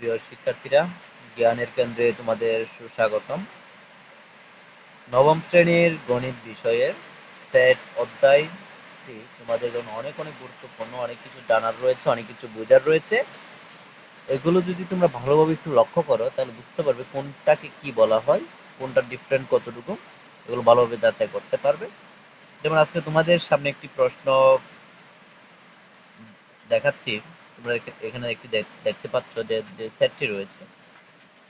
প্রিয় শিক্ষার্থীরা, জ্ঞানের কেন্দ্রে তোমাদের সুস্বাগতম। নবম শ্রেণির গণিত বিষয়ের সেট অধ্যায়টি তোমাদের জন্য অনেক অনেক গুরুত্বপূর্ণ, অনেক কিছু জানার রয়েছে, অনেক কিছু বোঝার রয়েছে। এগুলো যদি তোমরা ভালোভাবে একটু লক্ষ্য করো, তাহলে বুঝতে পারবে কোনটাকে কি বলা হয়, কোনটা ডিফারেন্ট কতটুকু, এগুলো ভালোভাবে যাচাই করতে পারবে। যেমন আজকে তোমাদের সামনে একটি প্রশ্ন দেখাচ্ছি। তোমরা এখানে একটি দেখতে পাচ্ছ যে যে সেটটি রয়েছে।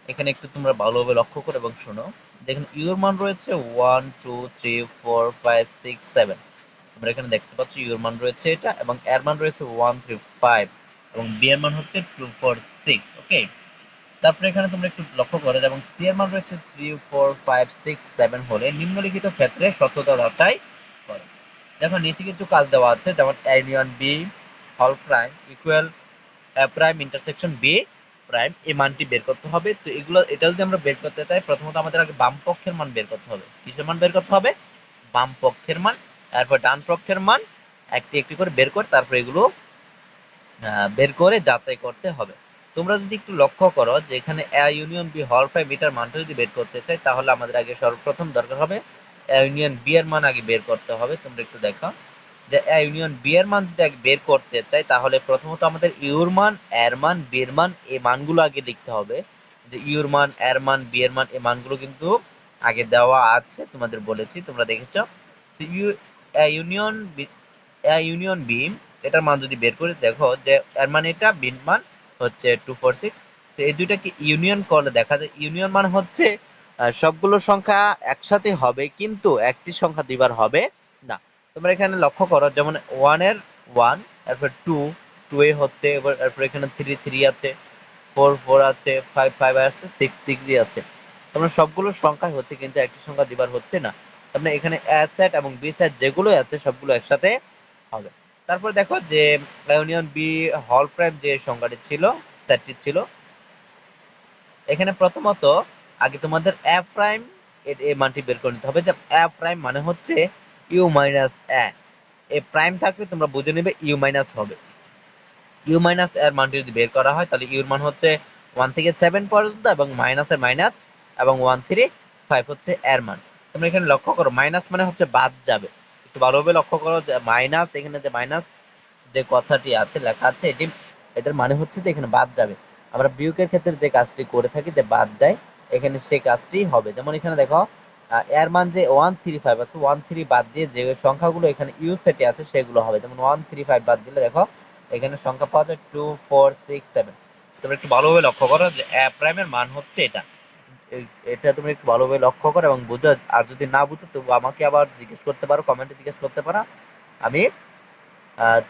এখানে একটু তোমরা ভালোভাবে লক্ষ্য করো এবং শোনো। দেখেন ইউর মান রয়েছে one two three four five six seven তোমরা এখানে দেখতে পাচ্ছ ইউর মান রয়েছে এটা এবং এর মান রয়েছে ওয়ান থ্রি ফাইভ এবং বি এর মান হচ্ছে টু ফোর সিক্স ওকে তারপরে এখানে তোমরা একটু লক্ষ্য করো এবং সি এর মান রয়েছে three four five six seven হলে নিম্নলিখিত ক্ষেত্রে সত্যতা যাচাই করো। দেখো, নিচে কিছু কাজ দেওয়া আছে, যেমন ইউনিয়ন বি হল prime equal A prime intersection B prime এই মানটি বের করতে হবে। তো এগুলো, এটা যদি আমরা বের করতে চাই, প্রথমত আমাদের আগে বাম পক্ষের মান বের করতে হবে। কিসের মান বের করতে হবে? বাম পক্ষের মান, তারপর ডান পক্ষের মান, একটি একটি করে বের করে তারপর এগুলো বের করে যাচাই করতে হবে। তোমরা যদি একটু লক্ষ্য করো যে এখানে এ ইউনিয়ন বি হল প্রাইম এটার মানটা যদি বের করতে চাই, তাহলে আমাদের আগে সর্বপ্রথম দরকার হবে এ ইউনিয়ন বি এর মান আগে বের করতে হবে। তোমরা একটু দেখো। ইউনিয়ন বি এর মান যদি বের করতে চাই, তাহলে প্রথমত আমাদের ইউর মান, এর মান বি এর মান এই মানগুলো আগে লিখতে হবে। যে ইউর মান, এর মান বি এর মান এই মানগুলো কিন্তু আগে দেওয়া আছে, তোমাদের বলেছি, তোমরা দেখেছ। U union A union B এটার মান যদি বের করে দেখো, যে এর মান এটা বির মান হচ্ছে টু ফোর সিক্স তো এই দুইটাকে ইউনিয়ন করলে দেখা যায় ইউনিয়ন মান হচ্ছে সবগুলো সংখ্যা একসাথে হবে, কিন্তু একটি সংখ্যা দুইবার হবে না। তোমরা এখানে লক্ষ্য করো, যেমন ওয়ানের ওয়ান তারপর টু টু এ হচ্ছে, এবার এখানে থ্রি থ্রি আছে ফোর ফোর আছে ফাইভ ফাইভ আছে সিক্স সিক্সই আছে। তোমরা সবগুলো সংখ্যাই হচ্ছে কিন্তু একটি সংখ্যা দিবার হচ্ছে না। তারপরে এখানে এ সেট এবং বি সেট যেগুলো আছে, সবগুলো একসাথে হবে। তারপর দেখো যে ইউনিয়ন বি হল প্রাইম যে সংখ্যাটি ছিল সেটটি ছিল, এখানে প্রথমত আগে তোমাদের এ প্রাইম এর মানটি বের করে নিতে হবে। যে এ প্রাইম মানে হচ্ছে U minus A. A prime থাকলে তোমরা বুঝে নেবে ইউ মাইনাস হবে। ইউ মাইনাস এর মানটি যদি বের করা হয়, তাহলে ইউর মান হচ্ছে ওয়ান থেকে সেভেন পর্যন্ত এবং মাইনাসের মাইনাস এবং ওয়ান থ্রি ফাইভ হচ্ছে এর মান। তোমরা এখানে লক্ষ্য করো, মাইনাস মানে হচ্ছে বাদ যাবে। একটু ভালোভাবে লক্ষ্য করো যে মাইনাস, এখানে যে মাইনাস যে কথাটি আছে, লেখা আছে, এটি এটার মানে হচ্ছে যে এখানে বাদ যাবে। আমরা বিয়োগের ক্ষেত্রে যে কাজটি করে থাকি যে বাদ যায়, এখানে সেই কাজটি হবে। যেমন এখানে দেখো এর মান যে ওয়ান থ্রি ফাইভ আছে ওয়ান থ্রি বাদ দিয়ে যে সংখ্যাগুলো এখানে ইউ সেটে আছে সেগুলো হবে। যেমন ওয়ান থ্রি ফাইভ বাদ দিলে দেখো এখানে সংখ্যা পাওয়া যায় টু ফোর সিক্স সেভেন তোমরা একটু ভালোভাবে লক্ষ্য করো যে এ প্রাইমের মান হচ্ছে এটা। এটা তুমি একটু ভালোভাবে লক্ষ্য করো এবং বুঝো আর যদি না বুঝো তো আমাকে আবার জিজ্ঞেস করতে পারো কমেন্টে জিজ্ঞেস করতে পারো। আমি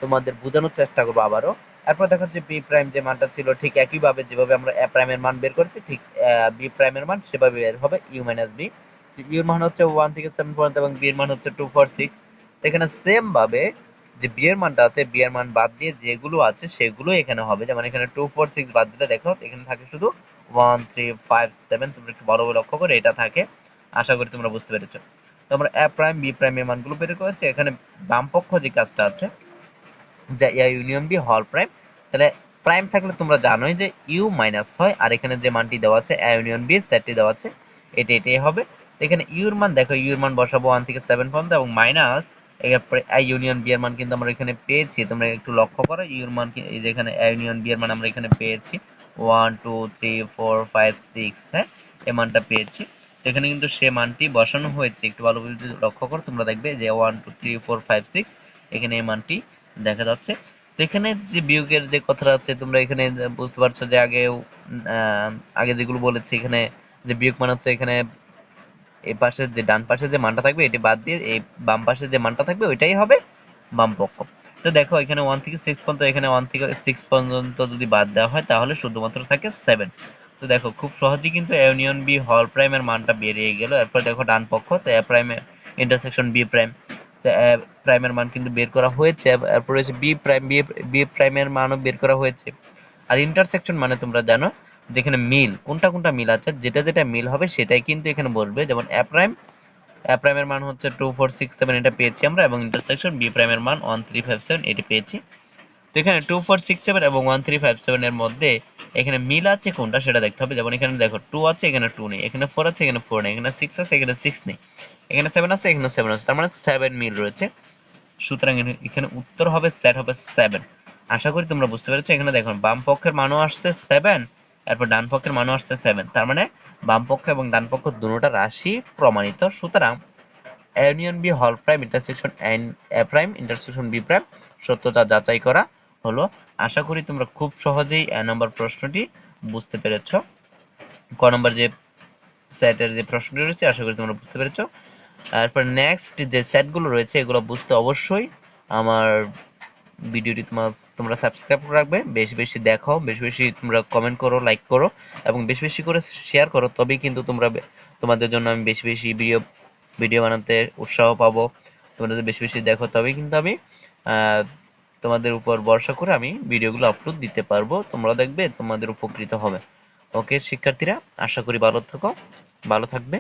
তোমাদের বোঝানোর চেষ্টা করব আবারও। এরপর দেখো যে বি প্রাইম যে মানটা ছিল ঠিক একইভাবে যেভাবে আমরা এ প্রাইমের মান বের করেছি ঠিক বি প্রাইমের মান সেভাবে বের হবে ইউ মাইনাস বি ইউর মান হচ্ছে ওয়ান থেকে সেভেন পর্যন্ত এবং বি এর মান হচ্ছে টু ফোর সিক্স এখানে সেম ভাবে যে বি এর মানটা আছে বি এর মান বাদ দিয়ে যেগুলো আছে সেগুলো এখানে হবে। যেমন এখানে টু ফোর সিক্স বাদ দিলে দেখো, এখানে থাকে শুধু ওয়ান থ্রি ফাইভ সেভেন তোমরা একটু বড় লক্ষ্য করে এটা থাকে। আশা করি তোমরা বুঝতে পেরেছ। তো আমরা এ প্রাইম বি প্রাইম এর মানগুলো বের করেছি। এখানে বাম পক্ষ যে কাজটা আছে, যে এ ইউনিয়ন বি হল প্রাইম তাহলে প্রাইম থাকলে তোমরা জানোই যে ইউ মাইনাস হয়, আর এখানে যে মানটি দেওয়া আছে এ ইউনিয়ন বি সেটটি দেওয়া আছে, এটা এটাই হবে। এখানে ইউর মান, দেখো ইউর মান বসাবো ওয়ান থেকে সেভেন পর্যন্ত এবং মাইনাস আই ইউনিয়ন বি এর মান কিন্তু আমরা এখানে পেয়েছি। তোমরা একটু লক্ষ্য করো, ইউর মান এখানে আই ইউনিয়ন বি এর মান আমরা এখানে পেয়েছি। One two three four five six হ্যাঁ? এই মানটা পেয়েছি। এখানে কিন্তু সে মানটি বসানো হয়েছে। একটু ভালো যদি লক্ষ্য করো, তোমরা দেখবে যে one two three four five six এখানে এই মানটি দেখা যাচ্ছে। তো এখানে যে বিয়োগের যে কথাটা আছে, তোমরা এখানে বুঝতে পারছ যে আগে আগে যেগুলো বলেছি, এখানে যে বিয়োগ মান হচ্ছে এখানে এই পাশে যে ডান পাশে যে মানটা থাকবে, এটি বাদ দিয়ে এই বাম পাশে যে মানটা থাকবে, ওইটাই হবে বাম পক্ষ। তো দেখো, এখানে ওয়ান থেকে সিক্স পর্যন্ত, এখানে ওয়ান থেকে সিক্স পর্যন্ত যদি বাদ দেওয়া হয়, তাহলে শুধুমাত্র থাকে সেভেন তো দেখো, খুব সহজেই কিন্তু ইউনিয়ন বি হল প্রাইমের মানটা বেরিয়ে গেল। এরপর দেখো ডান পক্ষ, তো এ প্রাইমের ইন্টারসেকশন বি প্রাইম প্রাইমের মান কিন্তু বের করা হয়েছে। এরপর হচ্ছে বি প্রাইম বি প্রাইমের মানও বের করা হয়েছে। আর ইন্টারসেকশন মানে তোমরা জানো যেখানে মিল, কোনটা কোনটা মিল আছে, যেটা যেটা মিল হবে সেটাই কিন্তু এখানে বলবে। যেমন এ প্রাইম এ প্রাইমের মান হচ্ছে টু ফোর সিক্স সেভেন এটা পেয়েছি আমরা, এবং ইন্টারসেকশন বি প্রাইমের মান ওয়ান থ্রি ফাইভ সেভেন এটি পেয়েছি। তো এখানে টু ফোর সিক্স সেভেন এবং ওয়ান থ্রি ফাইভ সেভেন এর মধ্যে এখানে মিল আছে কোনটা সেটা দেখতে হবে। যেমন এখানে দেখো টু আছে, এখানে টু নেই, এখানে ফোর আছে, এখানে ফোর নেই, এখানে সিক্স আছে, এখানে সিক্স নেই, এখানে সেভেন আছে, এখানে সেভেন আছে, তার মানে সেভেন মিল রয়েছে। সুতরাং এখানে- এখানে উত্তর হবে সেট হবে সেভেন আশা করি তোমরা বুঝতে পেরেছ। এখানে দেখো বাম পক্ষের মানও আসছে সেভেন এরপর ডান পক্ষের মানও আসছে সেভেন তার মানে বাম পক্ষ এবং ডান পক্ষ দুটোটা রাশি প্রমাণিত। সুতরাং ইউনিয়ন বি হল prime intersection N A prime intersection B prime সত্যতা যাচাই করা হলো। আশা করি তোমরা খুব সহজেই এ নম্বর প্রশ্নটি বুঝতে পেরেছ। ক নম্বর যে সেটের যে প্রশ্নটি রয়েছে, আশা করি তোমরা বুঝতে পেরেছ। তারপর নেক্সট যে সেটগুলো রয়েছে, এগুলো বুঝতে অবশ্যই আমার ভিডিওটি তোমার তোমরা সাবস্ক্রাইব করে রাখবে। বেশি বেশি দেখো বেশি বেশি তোমরা কমেন্ট করো লাইক করো এবং বেশি বেশি করে শেয়ার করো। তবেই কিন্তু তোমরা তোমাদের জন্য আমি বেশি বেশি ভিডিও ভিডিও বানাতে উৎসাহ পাবো। তোমরা বেশি বেশি দেখো, তবেই কিন্তু আমি তোমাদের উপর ভরসা করে আমি ভিডিওগুলো আপলোড দিতে পারব। তোমরা দেখবে, তোমাদের উপকৃত হবে। ওকে শিক্ষার্থীরা, আশা করি ভালো থাকো, ভালো থাকবে।